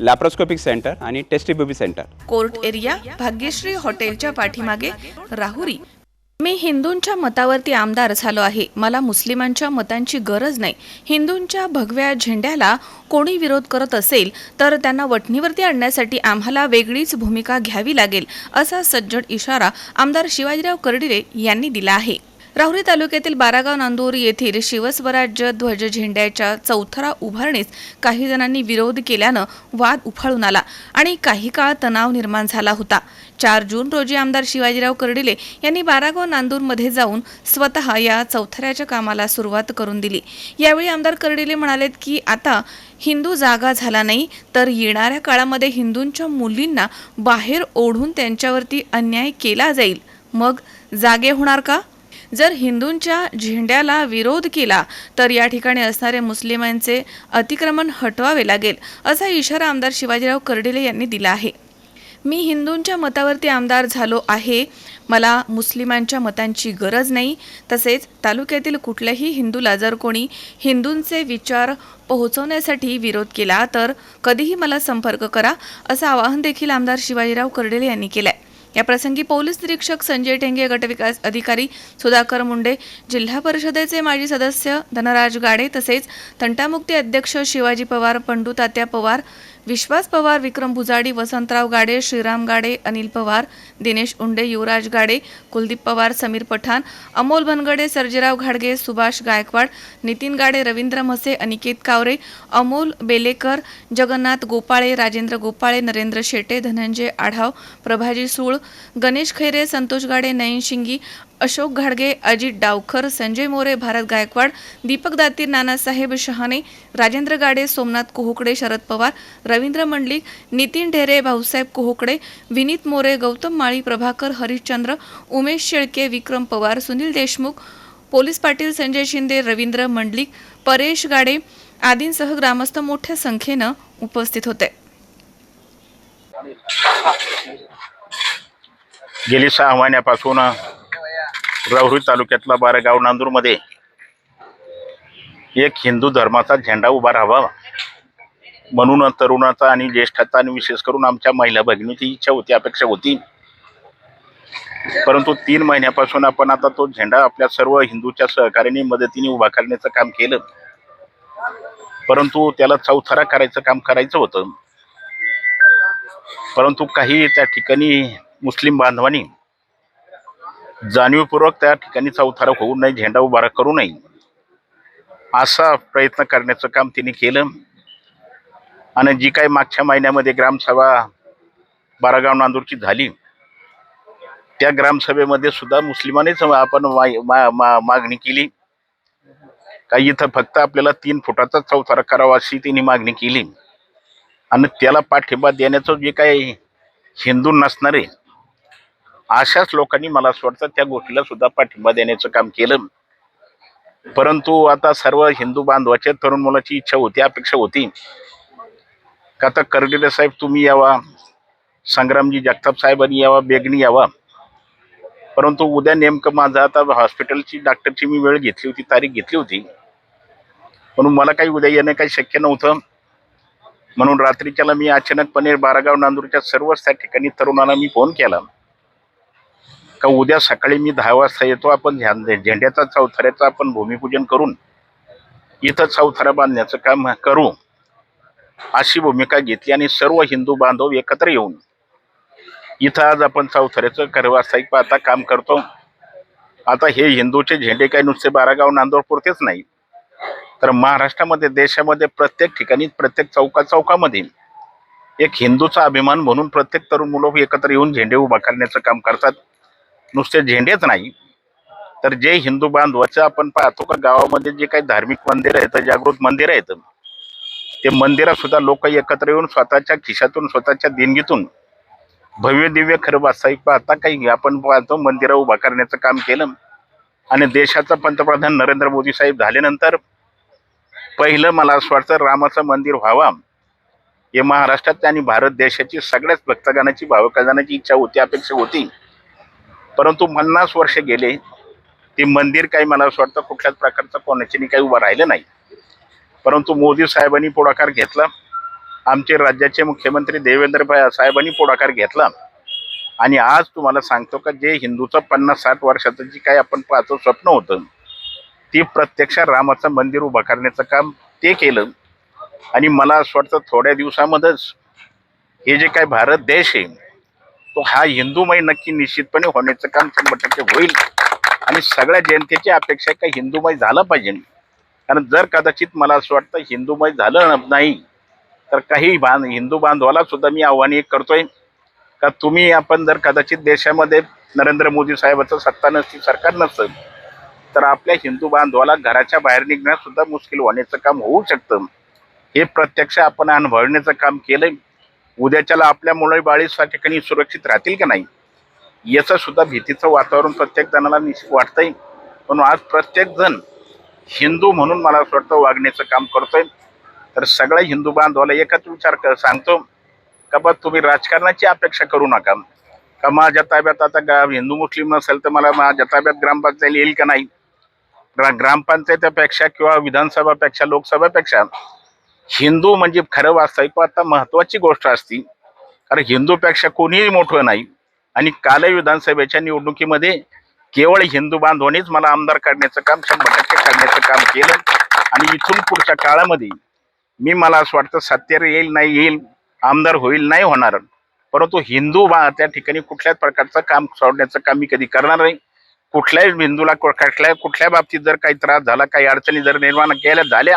Laparoscopic centre आणि test tube baby centre. Court area Bhagyashree हॉटेलच्या पाठीमागे राहुरी. मी हिंदूंच्या मतावरती आमदार झालो आहे. मला मुस्लिमांच्या मतांची गरज नाही. हिंदूंच्या भगव्या झेंड्याला कोणी विरोध करत असेल तर त्यांना वटणीवरती आणण्यासाठी आम्हाला वेगळीच भूमिका घ्यावी लागेल असा सज्जड इशारा आमदार शिवाजीराव कर्डिले यांनी दिला आहे. राहुरी तालुक्यातील बारागाव नांदूर येथील शिवस्वराज्य ध्वज झेंड्याच्या चौथरा उभारणीस काही जणांनी विरोध केल्यानं वाद उफाळून आला आणि काही काळ तणाव निर्माण झाला होता. चार जून रोजी आमदार शिवाजीराव कर्डिले यांनी बारागाव नांदूरमध्ये जाऊन स्वतः या चौथऱ्याच्या कामाला सुरुवात करून दिली. यावेळी आमदार कर्डिले म्हणालेत की आता हिंदू जागा झाला नाही तर येणाऱ्या काळामध्ये हिंदूंच्या मुलींना बाहेर ओढून त्यांच्यावरती अन्याय केला जाईल. मग जागे होणार का? जर हिंदूंच्या झेंड्याला विरोध केला तर या ठिकाणी असणारे मुस्लिमांचे अतिक्रमण हटवावे लागेल असा इशारा आमदार शिवाजीराव कर्डिले यांनी दिला आहे. मी हिंदूंच्या मतावरती आमदार झालो आहे. मला मुस्लिमांच्या मतांची गरज नाही. तसेच तालुक्यातील कुठल्याही हिंदूला जर कोणी हिंदूंचे विचार पोहोचवण्यासाठी विरोध केला तर कधीही मला संपर्क करा असं आवाहन देखील आमदार शिवाजीराव कर्डेले यांनी केलं आहे याप्रसंगी पोलीस निरीक्षक संजय टेंगे गटविकास अधिकारी सुधाकर मुंडे जिल्हा परिषदेचे माजी सदस्य धनराज गाडे तसेच तंटामुक्ती अध्यक्ष शिवाजी पवार पंडू तात्या पवार विश्वास पवार विक्रम भुजाडी वसंतराव गाडे श्रीराम गाडे अनिल पवार दिनेश उंडे युवराज गाडे कुलदीप पवार समीर पठाण अमोल बनगडे सर्जेराव घाडगे सुभाष गायकवाड नितीन गाडे रवींद्र म्हसे अनिकेत कावरे अमोल बेलेकर जगन्नाथ गोपाळे राजेंद्र गोपाळे नरेंद्र शेटे धनंजय आढाव प्रभाजी सूळ गणेश खैरे संतोष गाडे नयन शिंगी अशोक घाडगे अजित डावखर संजय मोरे भारत गायकवाड दीपक दातीर नानासाहेब शहाणे राजेंद्र गाडे सोमनाथ कोहोकडे शरद पवार रवींद्र मंडलिक नितीन ढेरे भाऊसाहेब कोहोकडे विनीत मोरे गौतम माळी प्रभाकर हरिश्चंद्र उमेश शेळके विक्रम पवार सुनील देशमुख पोलीस पाटील संजय शिंदे रवींद्र मंडलिक परेश गाडे आदींसह ग्रामस्थ मोठ्या संख्येनं उपस्थित होते. गेली सहा महिन्यापासून राहुरी तालुक्यातला बारेगाव नांदूरमध्ये एक हिंदू धर्माचा झेंडा उभा राहावा म्हणून तरुणाचा आणि ज्येष्ठाचा आणि विशेष करून आमच्या महिला भगिनीची इच्छा होती अपेक्षा होती. परंतु तीन महिन्यापासून आपण आता तो झेंडा आपल्या सर्व हिंदूच्या सहकार्याने मदतीने उभा करण्याचं काम केलं. परंतु त्याला चौथरा करायचं काम करायचं होतं. परंतु काही त्या ठिकाणी मुस्लिम बांधवांनी जाणीवपूर्वक त्या ठिकाणी चौथारा होऊ नये झेंडा उभारा करू नये. असा प्रयत्न करण्याचं काम तिने केलं. आणि जी काही मागच्या महिन्यामध्ये ग्रामसभा बारागाव नांदूरची झाली त्या ग्रामसभेमध्ये सुद्धा मुस्लिमानेच आपण मा- मा- मा- मागणी केली. का इथं फक्त आपल्याला तीन फुटाचा चौथारा करावा अशी तिने मागणी केली. आणि त्याला पाठिंबा देण्याचं जे काही हिंदू नसणारे अशाच लोकांनी मला असं वाटतं त्या गोष्टीला सुद्धा पाठिंबा देण्याचं काम केलं. परंतु आता सर्व हिंदू बांधवाच्या तरुण मुलाची इच्छा होती अपेक्षा होती. का आता कर्डिले साहेब तुम्ही यावा संग्रामजी जगताप साहेबांनी यावा बेगनी यावा. परंतु उद्या नेमकं माझं आता हॉस्पिटलची डॉक्टरची मी वेळ घेतली होती तारीख घेतली होती. म्हणून मला काही उद्या येणं काही शक्य नव्हतं. म्हणून रात्रीच्याला मी अचानकपणे बारागाव नांदूरच्या सर्वच त्या ठिकाणी तरुणांना मी फोन केला. का उद्या सकाळी मी दहा वाजता येतो आपण झें- झेंड्याचा चौथऱ्याचं आपण भूमिपूजन करून इथं चौथरा बांधण्याचं काम करू. अशी भूमिका घेतली आणि सर्व हिंदू बांधव एकत्र येऊन इथं आज आपण चौथऱ्याचं करवासाईक पाहता काम करतो. आता हे हिंदूचे झेंडे काही नुसते बारागाव नांदोरपुरतेच नाही. तर महाराष्ट्रामध्ये देशामध्ये प्रत्येक ठिकाणी प्रत्येक चौका चौकामध्ये एक हिंदूचा अभिमान म्हणून प्रत्येक तरुण मुलं एकत्र येऊन झेंडे उभा करण्याचं काम करतात. नुसते झेंडेच नाही. तर जे हिंदू बांधवाचं आपण पाहतो का गावामध्ये जे काही धार्मिक मंदिर आहेत जागृत मंदिर आहेत ते मंदिरात सुद्धा लोक एकत्र येऊन स्वतःच्या खिशातून स्वतःच्या देणगीतून भव्य दिव्य खरं वास्तविक पाहता काही आपण पाहतो मंदिरं उभा करण्याचं काम केलं. आणि देशाचा पंतप्रधान नरेंद्र मोदी साहेब झाल्यानंतर पहिलं मला असं वाटतं रामाचं मंदिर व्हावा. हे महाराष्ट्रात आणि भारत देशाची सगळ्याच भक्तगानाची भावकगणाची इच्छा होती अपेक्षा होती. परंतु पन्नास वर्ष गेले ते मंदिर काही मला असं वाटतं कुठल्याच प्रकारचं कोणाच्यानी काही उभं राहिलं नाही. परंतु मोदी साहेबांनी पुढाकार घेतला आमचे राज्याचे मुख्यमंत्री देवेंद्रबाई साहेबांनी पुढाकार घेतला. आणि आज तुम्हाला सांगतो का जे हिंदूचं पन्नास साठ वर्षाचं जे काही आपण पाहतो स्वप्न होतं ती प्रत्यक्ष रामाचं मंदिर उभं करण्याचं काम ते केलं. आणि मला असं वाटतं थोड्या दिवसामध्येच हे जे काही भारत देश आहे तो हा हिंदूमय नक्की निश्चितपणे होण्याचं काम शंभर टक्के होईल. आणि सगळ्या जनतेची अपेक्षा आहे का हिंदूमय झालं पाहिजे. कारण जर कदाचित मला असं वाटतं हिंदूमय झालं नाही तर काही बांध हिंदू बांधवाला सुद्धा मी आव्हाने करतोय. का तुम्ही आपण जर कदाचित देशामध्ये नरेंद्र मोदी साहेबाचं सत्ता नसती सरकार नसतं तर आपल्या हिंदू बांधवाला घराच्या बाहेर निघण्यास सुद्धा मुश्किल होण्याचं काम होऊ शकतं. हे प्रत्यक्ष आपण अनुभवण्याचं काम केलं उद्याच्याला आपल्या मुळे बाळी ठिकाणी सुरक्षित राहतील का नाही? याचं सुद्धा भीतीचं वातावरण प्रत्येक जणाला निश्चित वाटतंय. पण आज प्रत्येक जण हिंदू म्हणून मला असं वाटतं वागण्याचं काम करतोय. तर सगळ्या हिंदू बांधवाला एकच विचार कर सांगतो का बा तुम्ही राजकारणाची अपेक्षा करू नका. का माझ्या ताब्यात आता गा हिंदू मुस्लिम नसेल तर मला माझ्या ताब्यात ग्रामपंचायत येईल का नाही? ग्रामपंचायतीपेक्षा किंवा विधानसभापेक्षा लोकसभापेक्षा हिंदू म्हणजे खरं वास्तविक आता महत्वाची गोष्ट असती. कारण हिंदूपेक्षा कोणीही मोठं नाही. आणि काल विधानसभेच्या निवडणुकीमध्ये केवळ हिंदू बांधवांनीच मला आमदार काढण्याचं काम शंभर टक्के काढण्याचं काम केलं. आणि इथून पुढच्या काळामध्ये मी मला असं वाटतं सत्तेवर येईल नाही येईल आमदार होईल नाही होणार. परंतु हिंदू बा त्या ठिकाणी कुठल्याच प्रकारचं काम सोडण्याचं काम मी कधी करणार नाही. कुठल्याही हिंदूला कुठल्या कुठल्या बाबतीत जर काही त्रास झाला काही अडचणी जर निर्माण केल्या झाल्या